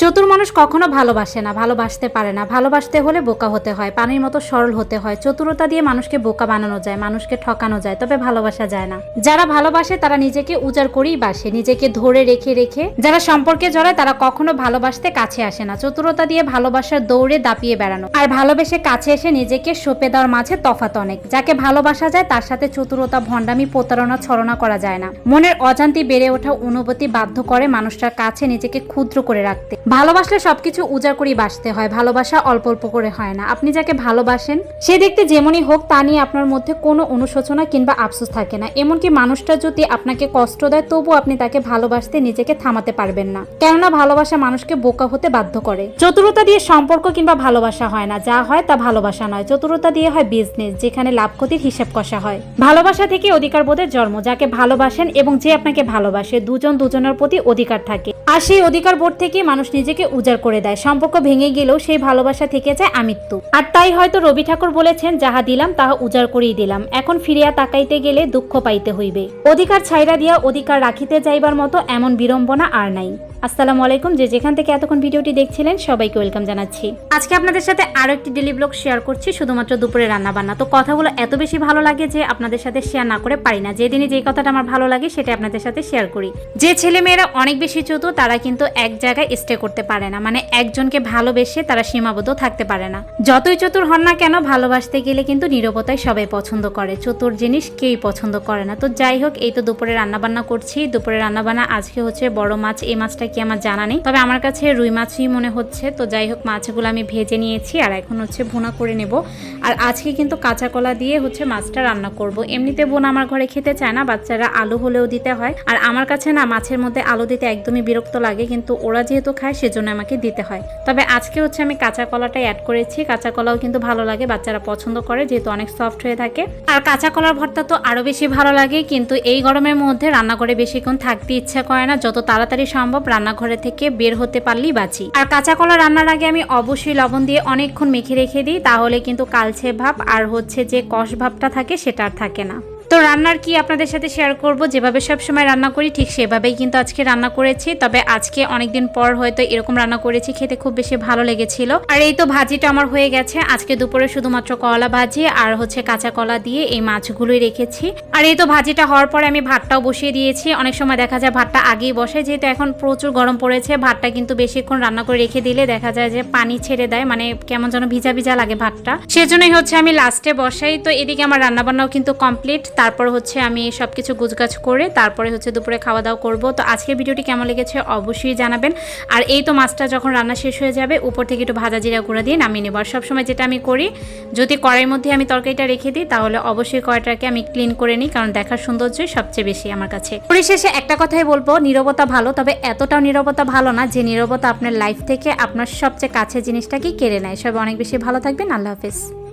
চতুর মানুষ কখনো ভালোবাসে না, ভালোবাসতে পারে না। ভালোবাসতে হলে বোকা হতে হয়, পানির মতো সরল হতে হয়। চতুরতা দিয়ে মানুষকে বোকা বানানো যায়, মানুষকে ঠকানো যায়, তবে ভালোবাসা যায় না। যারা ভালোবাসে তারা নিজেকে উজাড় করেই বাসে, নিজেকে ধরে রেখে রেখে। যারা সম্পর্কে জড়ায় তারা কখনো ভালোবাসতে কাছে আসে না। চতুরতা দিয়ে ভালোবাসার দৌড়ে দাপিয়ে বেড়ানো। আর ভালোবেসে কাছে এসে নিজেকে সঁপে দেওয়ার মাঝে তফাত অনেক। যাকে ভালোবাসা যায় তার সাথে চতুরতা, ভণ্ডামি, প্রতারণা, ছলনা করা যায় না। মনের অজান্তি বেড়ে ওঠা অনুভূতি বাধ্য করে মানুষটার কাছে নিজেকে ক্ষুদ্র করে রাখতে। ভালোবাসলে সবকিছু উজাড় করেই বাসতে হয়, ভালোবাসা অল্প অল্প করে হয় না। আপনি যাকে ভালোবাসেন, সে দেখতে যেমনই হোক, তা নিয়ে আপনার মধ্যে কোনো অনুশোচনা কিংবা আফসোস থাকে না। এমনকি মানুষটা যদি আপনাকে কষ্ট দেয় তবু আপনি তাকে ভালোবাসতে নিজেকে থামাতে পারবেন না। কেননা ভালোবাসা মানুষকে বোকা হতে বাধ্য করে। চতুরতা দিয়ে সম্পর্ক কিংবা ভালোবাসা হয় না। যা হয় তা ভালোবাসা নয়। চতুরতা দিয়ে হয় বিজনেস যেখানে লাভ ক্ষতির হিসাব কষা হয়। ভালোবাসা থেকে অধিকার বোধের জন্ম। যাকে ভালোবাসেন এবং যে আপনাকে ভালোবাসে, দুজন দুজনের প্রতি অধিকার থাকে। আর সেই অধিকার বোর্ড থেকে মানুষ নিজেকে উজাড় করে দেয়। সম্পর্ক ভেঙে গেলেও সেই ভালোবাসা থেকে যায় আমৃত্যু আর তাই হয়তো রবি ঠাকুর বলেছেন, যাহা দিলাম, তাহা উজাড় করেই দিলাম। এখন ফিরিয়া তাকাইতে গেলে দুঃখ পাইতে হইবে। অধিকার ছাইরা দিয়া অধিকার রাখিতে যাইবার মতো এমন বিড়ম্বনা আর নাই। আসসালামু আলাইকুম, যে যেখান থেকে এতক্ষণ ভিডিওটি দেখছিলেন সবাইকে ওয়েলকাম জানাচ্ছি। আজকে আপনাদের সাথে আরও একটি ডেলি ব্লগ শেয়ার করছি, শুধুমাত্র দুপুরে রান্না বান্না তো কথাগুলো এত বেশি ভালো লাগে যে আপনাদের সাথে শেয়ার না করে পারি না। যেদিনই যে কথাটা আমার ভালো লাগে সেটা আপনাদের সাথে শেয়ার করি। যে ছেলে মেয়েরা অনেক বেশি চতুর, তারা কিন্তু এক জায়গায় স্টে করতে পারে না। মানে একজনকে ভালোবেসে তারা সীমাবদ্ধ থাকতে পারে না। যতই চতুর হন না কেন, ভালোবাসতে গেলে কিন্তু নিরবতাই সবাই পছন্দ করে। চতুর জিনিস কেউই পছন্দ করে না। তো যাই হোক, এই তো দুপুরে রান্না বান্না করছি। দুপুরে রান্না বান্না আজকে হচ্ছে বড় মাছ, এই মাছটা কি আমার জানা নেই। তবে আমার কাছে রুই মাছই মনে হচ্ছে। তো যাই হোক, মাছগুলো আমি ভেজে নিয়েছি আর এখন হচ্ছে ভুনা করে নেব। আর আজকে কিন্তু কাঁচা কলা দিয়ে হচ্ছে মাছটা রান্না করব। এমনিতে বোন আমার ঘরে খেতে চায় না, বাচ্চারা আলু হলেও দিতে হয়। আর আমার কাছে না মাছের মধ্যে আলু দিতে একদমই বিরক্ত লাগে, কিন্তু ওরা যেহেতু খায়, সেজন্য আমাকে দিতে হয়। তবে আজকে হচ্ছে আমি কাঁচা কলাটাই অ্যাড করেছি। কাঁচা কলাও কিন্তু ভালো লাগে, বাচ্চারা পছন্দ করে, যেহেতু অনেক সফট হয়ে থাকে। আর কাঁচা কলার ভর্তা তো আরও বেশি ভালো লাগে, কিন্তু এই গরমের মধ্যে রান্নাঘরে বেশিক্ষণ থাকতে ইচ্ছা করে না। যত তাড়াতাড়ি সম্ভব রান্নাঘরে থেকে বের হতে পারলেই বাঁচি। আর কাঁচা কলা রান্নার আগে আমি অবশ্যই লবণ দিয়ে অনেকক্ষণ মেখে রেখে দিই, তাহলে কিন্তু কালছে ভাব আর হচ্ছে যে কষ ভাবটা থাকে সেটা আর থাকে না। তো রান্নার কি আপনাদের সাথে শেয়ার করব? যেভাবে সব সময় রান্না করি, ঠিক সেভাবেই কিন্তু আজকে রান্না করেছি। তবে আজকে অনেকদিন পর হয়তো এরকম রান্না করেছি, খেতে খুব বেশি ভালো লেগেছিল। আর এই তো ভাজিটা আমার হয়ে গেছে। আজকে দুপুরে শুধুমাত্র কলা ভাজি আর হচ্ছে কাঁচা কলা দিয়ে এই মাছগুলোই রেখেছি। আর এই তো ভাজিটা হওয়ার পরে আমি ভাতটাও বসিয়ে দিয়েছি। অনেক সময় দেখা যায় ভাতটা আগেই বসে, যেহেতু এখন প্রচুর গরম পড়েছে, ভাতটা কিন্তু বেশিক্ষণ রান্না করে রেখে দিলে দেখা যায় যে পানি ছেড়ে দেয় মানে কেমন যেন ভিজা ভিজা লাগে ভাতটা। সেজন্যই হচ্ছে আমি লাস্টে বসাই। তো এদিকে আমার রান্নাবান্নাও কিন্তু কমপ্লিট তারপর হচ্ছে আমি সব কিছু গুছগাছ করে তারপরে হচ্ছে দুপুরে খাওয়া দাওয়া করব। তো আজকের ভিডিওটি কেমন লেগেছে অবশ্যই জানাবেন। আর এই তো মাছটা যখন রান্না শেষ হয়ে যাবে, উপর থেকে একটু ভাজা জিরা গুঁড়া দিয়ে নামিয়ে নেব। আর সবসময় যেটা আমি করি, যদি কড়াইয়ের মধ্যে আমি তরকারিটা রেখে দিই, তাহলে অবশ্যই কড়াইটাকে আমি ক্লিন করে নিই, কারণ দেখার সৌন্দর্যই সবচেয়ে বেশি আমার কাছে। পরিশেষে একটা কথাই বলব, নীরবতা ভালো, তবে এতটাও নীরবতা ভালো না যে নীরবতা আপনার লাইফ থেকে আপনার সবচেয়ে কাছে জিনিসটাকেই কেড়ে নেয়। সবাই অনেক বেশি ভালো থাকবেন, আল্লাহ হাফিজ।